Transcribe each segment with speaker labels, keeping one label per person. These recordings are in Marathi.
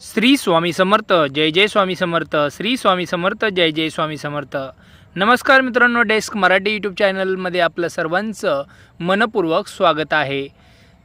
Speaker 1: श्री स्वामी समर्थ जय जय स्वामी समर्थ श्री स्वामी समर्थ जय जय स्वामी समर्थ. नमस्कार मित्रांनो डेस्क मराठी यूट्यूब चॅनलमध्ये आपलं सर्वांचं मनपूर्वक स्वागत आहे.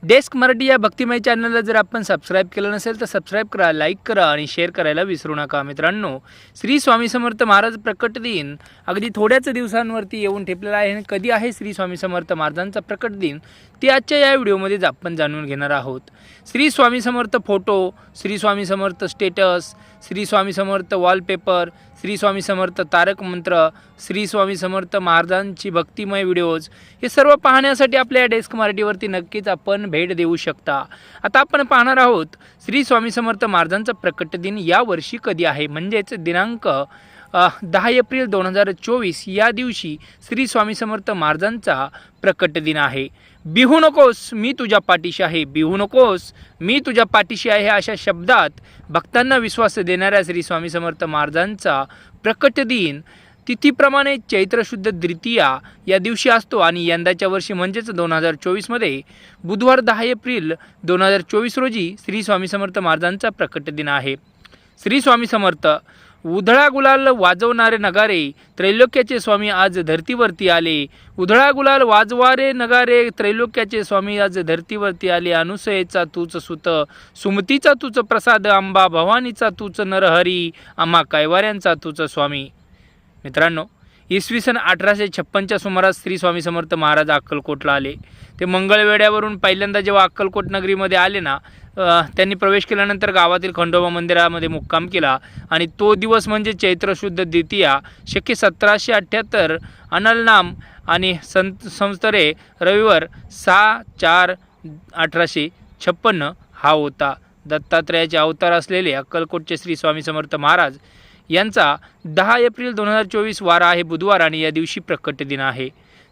Speaker 1: डेस्क मराठी या भक्तिमय चॅनलला जर आपण सबस्क्राईब केलं नसेल तर सबस्क्राईब करा लाईक करा आणि शेअर करायला विसरू नका मित्रांनो. श्री स्वामी समर्थ महाराज प्रकट दिन अगदी थोड्याच दिवसांवरती येऊन ठेपलेला आहे आणि कधी आहे श्री स्वामी समर्थ महाराजांचा प्रकट दिन ते आजच्या या व्हिडिओमध्येच आपण जाणून घेणार आहोत. Shri Swami Samarth photo Shri Swami Samarth status Shri Swami Samarth wallpaper Shri Swami Samarth तारक मंत्र श्री स्वामी समर्थ महाराजांची भक्तिमय व्हिडिओज हे सर्व पाहण्यासाठी आपल्या या डेस्क मराठीवरती नक्कीच आपण भेट देऊ शकता. आता आपण पाहणार आहोत श्री स्वामी समर्थ महाराजांचा प्रकट दिन या वर्षी कधी आहे? म्हणजेच दिनांक दहा एप्रिल दोन हजार चोवीस या दिवशी श्री स्वामी समर्थ महाराजांचा प्रकट दिन आहे. बिहू नकोस मी तुझ्या पाठीशी आहे. बिहू नकोस मी तुझ्या पाठीशी आहे अशा शब्दात भक्तांना विश्वास देणाऱ्या श्री स्वामी समर्थ महाराजांचा प्रकट दिन तिथीप्रमाणे चैत्रशुद्ध द्वितीया या दिवशी असतो आणि यंदाच्या वर्षी म्हणजेच दोन हजार चोवीसमध्ये बुधवार दहा एप्रिल दोन हजार चोवीस रोजी श्री स्वामी समर्थ महाराजांचा प्रकट दिन आहे. श्री स्वामी समर्थ उधळा गुलाल वाजवणारे नगारे त्रैलोक्याचे स्वामी आज धर्तीवरती आले. उधळा गुलाल वाजवारे नगारे त्रैलोक्याचे स्वामी आज धर्तीवरती आले. अनुसयेचा तूच सुत सुमतीचा तूच प्रसाद आंबा भवानीचा तूच नरहरी आम्हा कैवाऱ्यांचा तूच स्वामी. मित्रांनो इसवी सन अठराशे छप्पनच्या सुमारास श्री स्वामी समर्थ महाराज अक्कलकोटला आले. ते मंगळवेड्यावरून पहिल्यांदा जेव्हा अक्कलकोट नगरीमध्ये आले ना त्यांनी प्रवेश केल्यानंतर गावातील खंडोबा मंदिरामध्ये मुक्काम केला. आणि तो दिवस म्हणजे चैत्रशुद्ध द्वितीया शक्य सतराशे अठ्ठ्याहत्तर अनलनाम आणि संत संस्तरे रविवार सहा चार अठराशे छप्पन्न हा होता. दत्तात्रयाचे अवतार असलेले अक्कलकोटचे श्री स्वामी समर्थ महाराज यांचा दहा एप्रिल दोन हजार चोवीस वारा आहे बुधवार आणि या दिवशी प्रकट दिन आहे.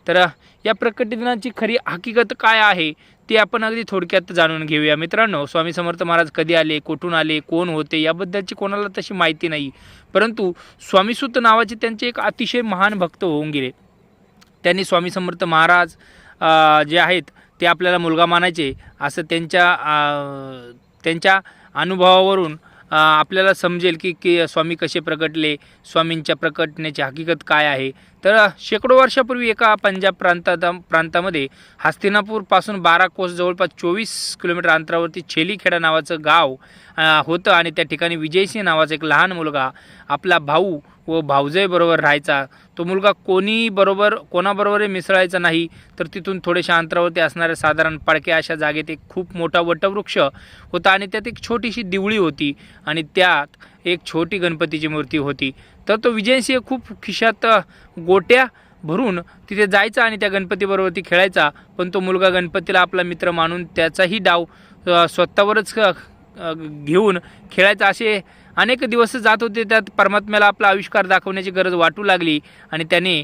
Speaker 1: तर या प्रकट दिनाची खरी हकीकत काय आहे ते आपण अगदी थोडक्यात जाणून घेऊया. मित्रांनो स्वामी समर्थ महाराज कधी आले कुठून आले कोण होते याबद्दलची कोणाला तशी माहिती नाही. परंतु स्वामीसुत नावाचे त्यांचे एक अतिशय महान भक्त होऊन गेले. त्यांनी स्वामी समर्थ महाराज जे आहेत ते आपल्याला मुलगा मानायचे असं त्यांच्या त्यांच्या अनुभवावरून आपल्याला समजेल की की स्वामी कसे प्रकटले स्वामींच्या प्रकटण्याची हकीकत काय आहे? तर शेकडो वर्षापूर्वी एका पंजाब प्रांतात प्रांतामध्ये हस्तिनापूरपासून बारा कोस जवळपास चोवीस किलोमीटर अंतरावरती छेलीखेडा नावाचं गाव होतं आणि त्या ठिकाणी विजयसिंह नावाचा एक लहान मुलगा आपला भाऊ व भाऊजाईबरोबर राहायचा. तो मुलगा कोणी बरोबर कोणाबरोबरही मिसळायचा नाही तर तिथून थोड्याशा अंतरावरती असणाऱ्या साधारण पडक्या अशा जागेत एक खूप मोठा वटवृक्ष होता आणि त्यात एक छोटीशी दिवळी होती आणि त्यात एक छोटी गणपतीची मूर्ती होती. तर तो विजयसिंह खूप खिशात गोट्या भरून तिथे जायचा आणि त्या गणपतीबरोबर ती खेळायचा. पण तो मुलगा गणपतीला आपला मित्र मानून त्याचाही डाव स्वतःवरच घेऊन खेळायचं असे अनेक दिवस जात होते. त्यात परमात्म्याला आपला आविष्कार दाखवण्याची गरज वाटू लागली आणि त्याने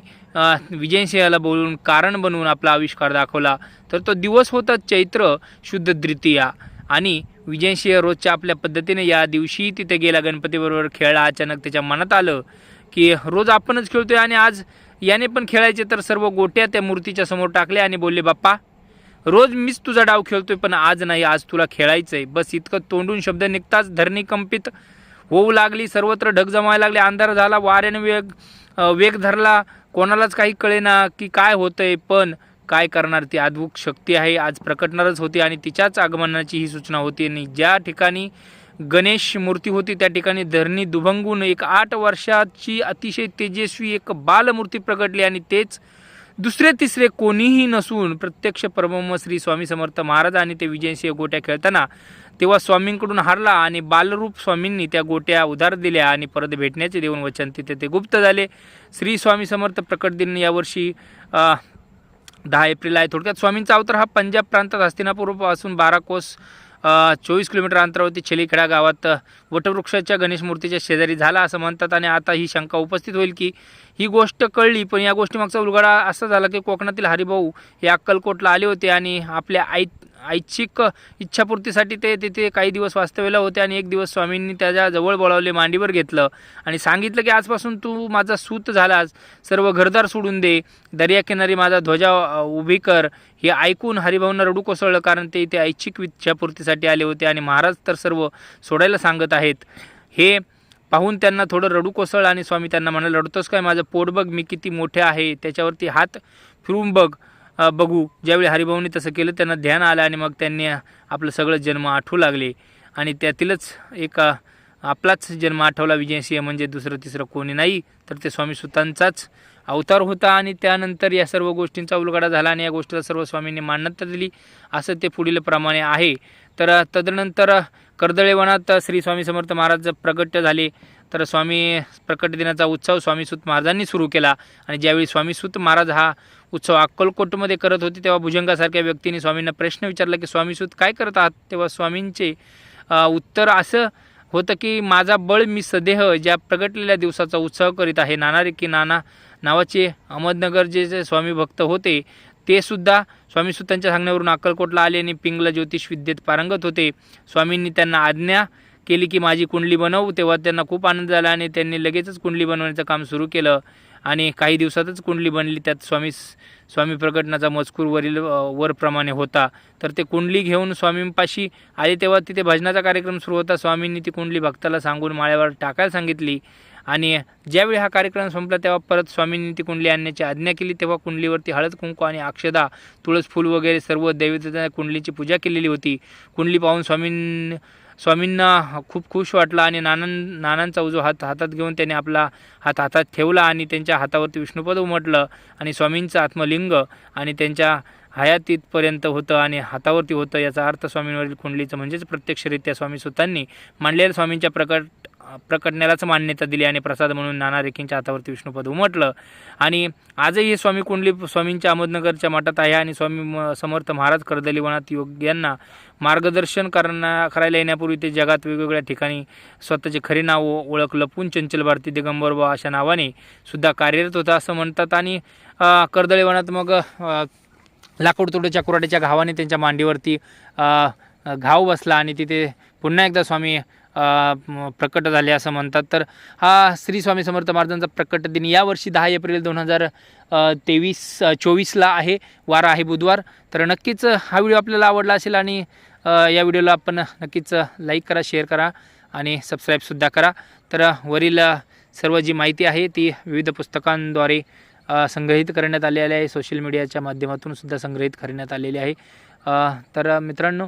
Speaker 1: विजयसिंहाला बोलून कारण बनवून आपला आविष्कार दाखवला. तर तो दिवस होता चैत्र शुद्ध द्वितीया आणि विजयसिंह रोजच्या आपल्या पद्धतीने या दिवशी तिथे गेला. गणपतीबरोबर खेळला अचानक त्याच्या मनात आलं की रोज आपणच खेळतोय आणि आज याने पण खेळायचे तर सर्व गोट्या त्या मूर्तीच्या समोर टाकल्या आणि बोलले बाप्पा रोज मीच तुझा डाव खेळतोय पण आज नाही आज तुला खेळायचंय. बस इतकं तोंडून शब्द निघताच धरणी कंपित होऊ लागली सर्वत्र ढग जमायला लागले अंधार झाला वाऱ्याने वेग वेग धरला कोणालाच काही कळेना की काय होतंय पण काय करणार ती अद्भुत शक्ती आहे आज प्रकटणारच होती आणि तिच्याच आगमनाची ही सूचना होती. आणि ज्या ठिकाणी गणेश मूर्ती होती त्या ठिकाणी धरणी दुभंगून एक आठ वर्षाची अतिशय तेजस्वी एक बालमूर्ती प्रकटली आणि तेच दुसरे तिसरे कोणीही नसून प्रत्यक्ष परब्रह्म श्री स्वामी समर्थ महाराज आणि ते विजयसिंह गोट्या खेळताना तेव्हा स्वामींकडून हारला आणि बालरूप स्वामींनी त्या गोट्या उधार दिल्या आणि परत भेटण्याचे देऊन वचन. तिथे ते गुप्त झाले. श्री स्वामी समर्थ प्रकट दिन यावर्षी दहा एप्रिल आहे. थोडक्यात स्वामींचा अवतार हा पंजाब प्रांतात हस्तिनापूर्वपासून बारा कोस चोवीस किलोमीटर अंतरावरती छेलीखेडा गावात वटवृक्षाच्या गणेश मूर्तीच्या शेजारी झाला असं म्हणतात आणि आता ही शंका उपस्थित होईल की ही गोष्ट कळली पण या गोष्टीमागचा उलगडा असा झाला की कोकणातील हरिभाऊ हे अक्कलकोटला आले होते आणि आपल्या आई ऐच्छिक इच्छापूर्तीसाठी ते तिथे काही दिवस वास्तव्याला होते आणि एक दिवस स्वामींनी त्याच्याजवळ बोलावले मांडीवर घेतलं आणि सांगितलं की आजपासून तू माझा सूत झालास सर्व घरदार सोडून दे दर्याकिनारी माझा ध्वजा उभी कर हे ऐकून हरिभाऊंना रडू कोसळलं कारण ते इथे ऐच्छिक इच्छापूर्तीसाठी आले होते आणि महाराज तर सर्व सोडायला सांगत आहेत. हे पाहून त्यांना थोडं रडू कोसळ आणि स्वामी त्यांना म्हणाले रडतोस काय? माझं पोट बघ मी किती मोठे आहे. त्याच्यावरती हात फिरून बघ. बघू. ज्यावेळी हरिभाऊंनी तसं केलं त्यांना ध्यान आलं आणि मग त्यांनी आपलं सगळं जन्म आठवू लागले. आणि त्यातीलच एक आपलाच जन्म आठवला विजयसिंह म्हणजे दुसरं तिसरं कोणी नाही. तर ते स्वामी सुतांचाच अवतार होता आणि त्यानंतर या सर्व गोष्टींचा उलगडा झाला आणि या गोष्टीला सर्व स्वामींनी मान्यता दिली. असं ते पुढील प्रमाणे आहे. तर तदनंतर कर्दळेवनात श्री स्वामी समर्थ महाराज प्रगट झाले. तर स्वामी प्रकट दिनाचा उत्सव स्वामीसूत महाराजांनी सुरू केला. आणि ज्यावेळी स्वामीसूत महाराज हा उत्सव अक्कलकोटमध्ये करत होते तेव्हा भुजंगासारख्या व्यक्तीने स्वामींना प्रश्न विचारला की स्वामीसूत काय करत आहात? तेव्हा स्वामींचे उत्तर असं होतं की माझा बळ मी सदेह ज्या प्रगटलेल्या दिवसाचा उत्सव करीत आहे नाना रे की नाना नावाचे अहमदनगर जे जे स्वामी भक्त होते ते सुद्धा स्वामी सुतांच्या सांगण्यावरून अक्कलकोटला आले आणि पिंगला ज्योतिष विद्येत पारंगत होते. स्वामींनी त्यांना आज्ञा केली की माझी कुंडली बनवू. तेव्हा त्यांना खूप आनंद झाला आणि त्यांनी लगेचच कुंडली बनवण्याचं काम सुरू केलं. आणि काही दिवसातच कुंडली बनली. त्यात स्वामी स्वामी प्रकटनाचा मजकूर वरील वरप्रमाणे होता. तर ते कुंडली घेऊन स्वामींपाशी आले तेव्हा तिथे भजनाचा कार्यक्रम सुरू होता. स्वामींनी ती कुंडली भक्ताला सांगून माळ्यावर टाकायला सांगितली. आणि ज्यावेळी हा कार्यक्रम संपला तेव्हा परत स्वामींनी ती कुंडली आणण्याची आज्ञा केली. तेव्हा कुंडलीवरती हळद कुंकू आणि अक्षदा तुळस फूल वगैरे सर्व दैवतेच्या कुंडलीची पूजा केलेली होती. कुंडली पाहून स्वामीं स्वामींना खूप खुश वाटलं आणि नानां नानांचा उजो हात हातात घेऊन त्याने आपला हात हातात ठेवला आणि त्यांच्या हातावरती विष्णुपद उमटलं आणि स्वामींचं आत्मलिंग आणि त्यांच्या हयातीतपर्यंत होतं आणि हातावरती होतं याचा अर्थ स्वामींवरील कुंडलीचं म्हणजेच प्रत्यक्षरित्या स्वामी सुतांनी मांडलेल्या स्वामींच्या प्रकट प्रकटण्यालाच मान्यता दिली आणि प्रसाद म्हणून नाना रेखींच्या हातावरती विष्णुपद उमटलं. आणि आजही हे स्वामी कुंडली स्वामींच्या अहमदनगरच्या मठात आहे आणि स्वामी म- समर्थ महाराज कर्दलीवनात योग यांना मार्गदर्शन करण्या करायला येण्यापूर्वी ते जगात वेगवेगळ्या ठिकाणी स्वतःचे खरे नाव ओळख लपून चंचल भारती दिगंबरबा अशा नावाने सुद्धा कार्यरत होता असं म्हणतात. आणि कर्दळीवनात मग लाकूडतोडच्या कुराड्याच्या घावाने त्यांच्या मांडीवरती घाव बसला आणि तिथे पुन्हा एकदा स्वामी प्रकट झाले असं म्हणतात. तर हा श्री स्वामी समर्थ महाराजांचा प्रकट दिन यावर्षी दहा एप्रिल दोन हजार तेवीस चोवीसला आहे. वार आहे बुधवार. तर नक्कीच हा व्हिडिओ आपल्याला आवडला असेल आणि या व्हिडिओला आपण नक्कीच लाईक करा शेअर करा आणि सबस्क्राईबसुद्धा करा. तर वरील सर्व जी माहिती आहे ती विविध पुस्तकांद्वारे संग्रहित करण्यात आलेली आहे. सोशल मीडियाच्या माध्यमातून सुद्धा संग्रहित करण्यात आलेली आहे. तर मित्रांनो